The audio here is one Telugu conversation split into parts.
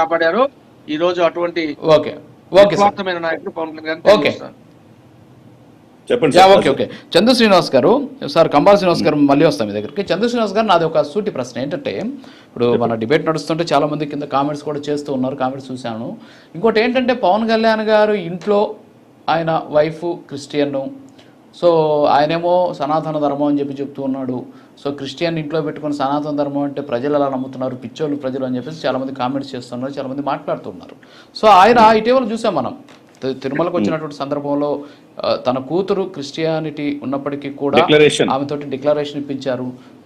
కాపాడారో. ఈ రోజు అటువంటి ఓకే ఓకే నాయకుడు పవన్ కళ్యాణ్ ఓకే. చెప్పండి. Okay okay Chandu Srinivas garu sir Kambala Srinivas గారు మళ్ళీ వస్తాం మీ దగ్గరికి. చందు శ్రీనివాస్ గారు నాది ఒక సూటి ప్రశ్న. ఏంటంటే ఇప్పుడు మన డిబేట్ నడుస్తుంటే చాలా మంది కింద కామెంట్స్ కూడా చేస్తూ ఉన్నారు కామెంట్స్ చూశాను. ఇంకోటి ఏంటంటే పవన్ కళ్యాణ్ గారు ఇంట్లో ఆయన వైఫ్ క్రిస్టియన్ సో ఆయనేమో సనాతన ధర్మం అని చెప్పి చెప్తూ ఉన్నాడు. సో క్రిస్టియన్ ఇంట్లో పెట్టుకుని సనాతన ధర్మం అంటే ప్రజలు ఎలా నమ్ముతున్నారు పిచ్చోళ్ళు ప్రజలు అని చెప్పేసి చాలా మంది కామెంట్స్ చేస్తున్నారు చాలా మంది మాట్లాడుతున్నారు. సో ఆయన ఇటీవల చూసాం మనం. తిరుమలకు వచ్చినటువంటి సందర్భంలో తన కూతురు క్రిస్టియానిటీ ఉన్నప్పటికీ కూడా. ఆమెతోటి డిక్లరేషన్ ఇప్పించారు.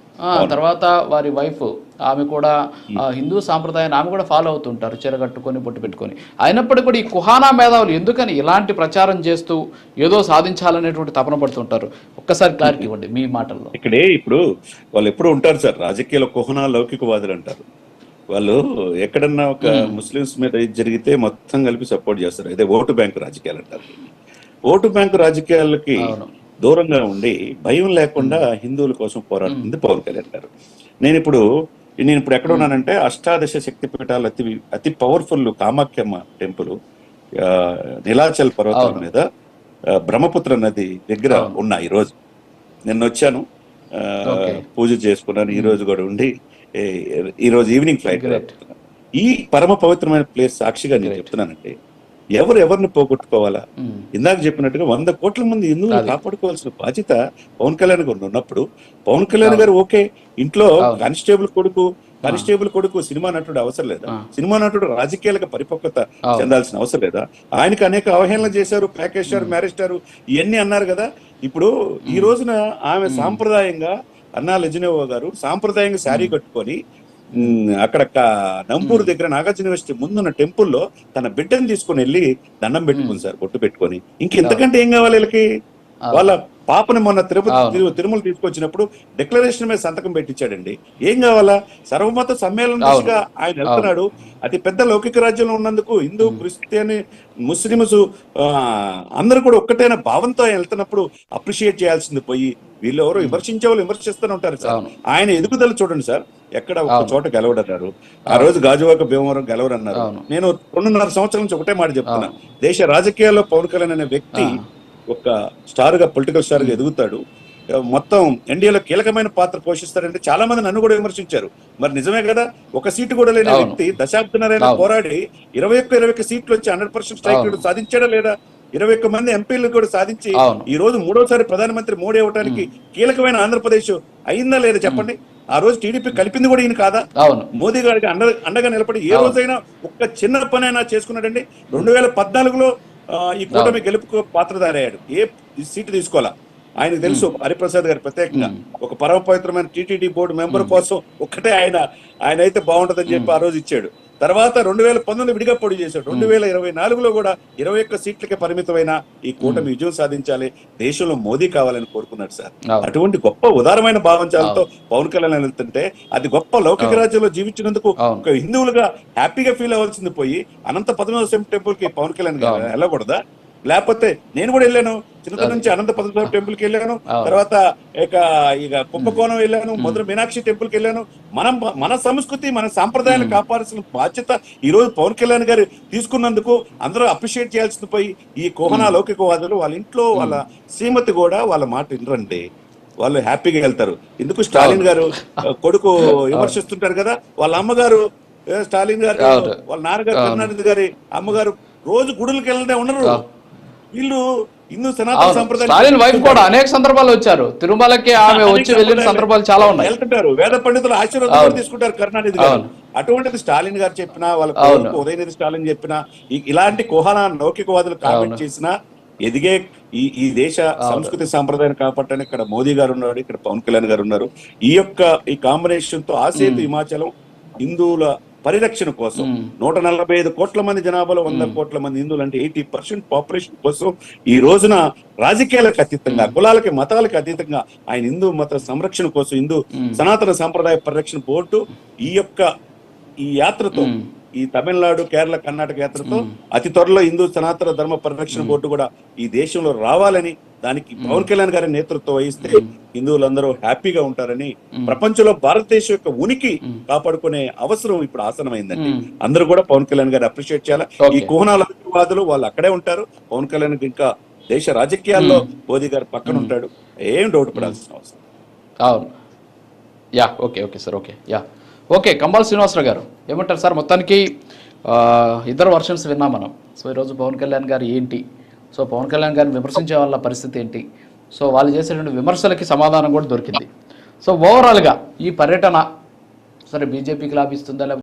తర్వాత వారి వైఫ్ ఆమె కూడా హిందూ సాంప్రదాయాన్ని ఆమె కూడా ఫాలో అవుతుంటారు చీర కట్టుకొని బొట్టు పెట్టుకొని. అయినప్పటికీ కూడా ఈ కుహానా మేధావులు ఎందుకని ఇలాంటి ప్రచారం చేస్తూ ఏదో సాధించాలనేటువంటి తపన పడుతుంటారు? ఒక్కసారి క్లారిటీ ఇవ్వండి మీ మాటల్లో. ఇక్కడే ఇప్పుడు వాళ్ళు ఎప్పుడు ఉంటారు సార్ రాజకీయాల కుహనా లౌకికవాదులు అంటారు. వాళ్ళు ఎక్కడన్నా ఒక ముస్లిమ్స్ మీద ఇది జరిగితే మొత్తం కలిపి సపోర్ట్ చేస్తారు. అదే ఓటు బ్యాంకు రాజకీయాలు అంటారు. ఓటు బ్యాంకు రాజకీయాలకి. దూరంగా ఉండి భయం లేకుండా హిందువుల కోసం పోరాడుతుంది పవన్ కళ్యాణ్ గారు నేను ఇప్పుడు నేను ఇప్పుడు ఎక్కడ ఉన్నానంటే అష్టాదశ శక్తి పీఠాలు అతి అతి పవర్ఫుల్ కామాఖ్యమ్మ టెంపుల్ నీలాచల్ పర్వతాల. మీద బ్రహ్మపుత్ర నది దగ్గర. ఉన్నా ఈ రోజు నిన్న వచ్చాను. పూజ చేసుకున్నాను ఈ రోజు కూడా ఉండి ఈ రోజు ఈవినింగ్ ఫ్లైట్. ఈ పరమ పవిత్రమైన ప్లేస్ సాక్షిగా నేను Great. ఎవరు ఎవరిని పోగొట్టుకోవాలా. ఇందాక చెప్పినట్టుగా వంద కోట్ల మంది హిందువులు. కాపాడుకోవాల్సిన బాధ్యత పవన్ కళ్యాణ్ గారు ఉన్నప్పుడు పవన్ కళ్యాణ్ గారు ఓకే. ఇంట్లో. కానిస్టేబుల్ కొడుకు కానిస్టేబుల్ కొడుకు సినిమా నటుడు అవసరం లేదా. సినిమా నటుడు రాజకీయాలకు పరిపక్వత. చెందాల్సిన అవసరం లేదా? ఆయనకు అనేక అవహేళన చేశారు ప్యాకేజ్ స్టార్ మ్యారేజ్ స్టార్ ఇవన్నీ అన్నారు కదా. ఇప్పుడు ఈ రోజున ఆమె సాంప్రదాయంగా అన్నా లెజనేవో గారు సాంప్రదాయంగా శారీ కట్టుకొని అక్కడ నంపూర్ దగ్గర నాగార్జున యూనివర్సిటీ ముందున్న టెంపుల్లో తన బిడ్డని తీసుకొని వెళ్ళి దండం పెట్టుకుంది సార్ బొట్టు పెట్టుకొని. ఇంకెంతకంటే ఏం కావాలి వీళ్ళకి? వాళ్ళ పాపని మొన్న తిరుపతి తిరుమల తీసుకొచ్చినప్పుడు డిక్లరేషన్ మీద సంతకం పెట్టించాడండి. ఏం కావాలా? సర్వమత సమ్మేళనం అవును. దిశగా ఆయన వెళ్తున్నాడు. అతి పెద్ద లౌకిక రాజ్యంలో ఉన్నందుకు హిందూ క్రిస్టియన్ ముస్లిమ్స్ అందరూ కూడా ఒక్కటైన భావంతో ఆయన వెళ్తున్నప్పుడు అప్రిషియేట్ చేయాల్సింది పోయి వీళ్ళు ఎవరు విమర్శించే వాళ్ళు విమర్శిస్తూనే ఉంటారు సార్. ఆయన ఎదుగుదల చూడండి సార్. ఎక్కడ ఒక. చోట గెలవడన్నారు. ఆ రోజు గాజువాక భీమవరం గెలవరన్నారు. అవును. నేను రెండున్నర సంవత్సరాల నుంచి ఒకటే మాట చెప్తున్నా. దేశ రాజకీయాల్లో పవన్ కళ్యాణ్ అనే వ్యక్తి. ఒక స్టార్గా పొలిటికల్ స్టార్గా ఎదుగుతాడు. మొత్తం ఎన్డీఏలో కీలకమైన పాత్ర పోషిస్తారంటే చాలా మంది నన్ను కూడా విమర్శించారు. మరి నిజమే కదా? ఒక సీటు కూడా లేని. వ్యక్తి దశాబ్దనరైనా. పోరాడి ఇరవై ఒక్క ఇరవై ఒక్క సీట్లు వచ్చి హండ్రెడ్ పర్సెంట్ స్ట్రైక్ సాధించాడా లేదా? ఇరవై ఒక్క మంది ఎంపీలు కూడా సాధించి. ఈ రోజు మూడోసారి ప్రధానమంత్రి మోడీ అవడానికి కీలకమైన ఆంధ్రప్రదేశ్ అయిందా లేదా చెప్పండి? ఆ రోజు టీడీపీ కలిపింది కూడా ఈయన కాదా? అవును. మోదీ గారికి అండ అండగా నిలబడి ఏ. రోజైనా ఒక్క చిన్న పని అయినా చేసుకున్నాడండి. రెండు వేల పద్నాలుగులో ఈ కూటమి గెలుపుకు పాత్రధారయ్యాడు. ఏ సీటు తీసుకోవాలా? ఆయనకు తెలుసు హరిప్రసాద్ గారు ప్రత్యేకంగా. ఒక పరమ పవిత్రమైన టీటీడీ బోర్డు మెంబర్ కోసం ఒక్కటే ఆయన ఆయన అయితే బాగుంటదని చెప్పి ఆ రోజు ఇచ్చాడు. తర్వాత రెండు వేల పంతొమ్మిది విడిగా పొడి చేశాడు. రెండు వేల ఇరవై నాలుగులో కూడా ఇరవై ఒక్క సీట్లకే పరిమితమైన ఈ కూటమి విజయం సాధించాలి. దేశంలో మోదీ కావాలని కోరుకున్నాడు సార్. అటువంటి గొప్ప ఉదారమైన భావంచాలతో పవన్ కళ్యాణ్ వెళ్తుంటే అది గొప్ప లౌకిక రాజ్యంలో జీవించినందుకు. ఒక హిందువులుగా హ్యాపీగా ఫీల్ అవ్వాల్సింది పోయి అనంత పద్మనాభ టెంపుల్కి పవన్ కళ్యాణ్. వెళ్ళకూడదా? లేకపోతే నేను కూడా వెళ్ళాను. చిన్నతనం నుంచి అనంత పద్మనాభ టెంపుల్కి వెళ్ళాను. తర్వాత ఇక ఇక కుంభకోణం వెళ్ళాను మధుర మీనాక్షి టెంపుల్కి వెళ్ళాను. మనం మన సంస్కృతి మన సాంప్రదాయాలు కాపాడాల్సిన బాధ్యత ఈ రోజు పవన్ కళ్యాణ్ గారు తీసుకున్నందుకు అందరూ అప్రిషియేట్ చేయాల్సింది పోయి ఈ కోహనా లౌకికవాదులు వాళ్ళ ఇంట్లో వాళ్ళ శ్రీమతి కూడా వాళ్ళ మాట వినరండి. వాళ్ళు హ్యాపీగా వెళ్తారు. ఎందుకు స్టాలిన్ గారు కొడుకు విమర్శిస్తుంటారు కదా వాళ్ళ అమ్మగారు స్టాలిన్ గారు. వాళ్ళ నాన్నగారు. కరుణానిధి గారి అమ్మగారు రోజు గుడులకు వెళ్ళడే ఉండరు. వీళ్ళు హిందూ సనాతన సంప్రదాయం స్టాలిన్ వైఫ్ కూడా అనేక సందర్భాలు వచ్చారు. తిరుమలకి ఆమె వచ్చి వెళ్ళిన సందర్భాలు చాలా ఉన్నాయి. వెళ్తుంటారు. వేద పండితుల ఆశీర్వాదం. తీసుకుంటారు కరుణానిధి గారు. అటువంటిది స్టాలిన్ గారు చెప్పినా వాళ్ళ ఉదయనిధి స్టాలిన్ చెప్పినా ఇలాంటి కోహన లౌకికవాదులు కామెంట్. చేసినా ఎదిగే ఈ ఈ దేశ సంస్కృతి సాంప్రదాయాన్ని కాపాడటానికి ఇక్కడ మోదీ గారు ఉన్నారు ఇక్కడ పవన్ కళ్యాణ్ గారు ఉన్నారు. ఈ యొక్క ఈ కాంబినేషన్తో ఆసేతు హిమాచలం హిందువుల పరిరక్షణ కోసం నూట నలభై ఐదు కోట్ల మంది జనాభాలో వంద కోట్ల మంది హిందువులు అంటే ఎయిటీ పర్సెంట్ పాపులేషన్ కోసం ఈ రోజున రాజకీయాలకు అతీతంగా కులాలకి మతాలకు అతీతంగా ఆయన హిందూ మత సంరక్షణ కోసం హిందూ సనాతన సాంప్రదాయ పరిరక్షణ బోర్డు ఈ యొక్క ఈ యాత్రతో ఈ తమిళనాడు కేరళ కర్ణాటక యాత్రతో అతి త్వరలో హిందూ సనాతన ధర్మ పరిరక్షణ బోర్డు కూడా ఈ దేశంలో రావాలని దానికి పవన్ కళ్యాణ్ గారి నేతృత్వం వహిస్తే హిందువులందరూ హ్యాపీగా ఉంటారని ప్రపంచంలో భారతదేశం యొక్క ఉనికి కాపాడుకునే అవసరం ఇప్పుడు ఆసనమైందండి. అందరూ కూడా పవన్ కళ్యాణ్ గారిని అప్రిషియేట్ చేయాలి. ఈ కుహనాల వాదులు వాళ్ళు అక్కడే ఉంటారు. పవన్ కళ్యాణ్ ఇంకా దేశ రాజకీయాల్లో మోదీ గారు పక్కన ఉంటాడు. ఏం డౌట్ పడాల్సిన అవసరం అవును. Yeah okay okay sir okay. Yeah. Okay Kambal Srinivasarao garu. ఏమంటారు సార్? మొత్తానికి ఇద్దరు వర్షన్స్ విన్నాం మనం. సో ఈరోజు పవన్ కళ్యాణ్ గారు ఏంటి? సో పవన్ కళ్యాణ్ గారిని విమర్శించే వాళ్ళ పరిస్థితి ఏంటి? సో వాళ్ళు చేసినటువంటి విమర్శలకి సమాధానం కూడా దొరికింది. సో ఓవరాల్గా ఈ పర్యటన సరే బీజేపీకి లాభిస్తుందా లేకపోతే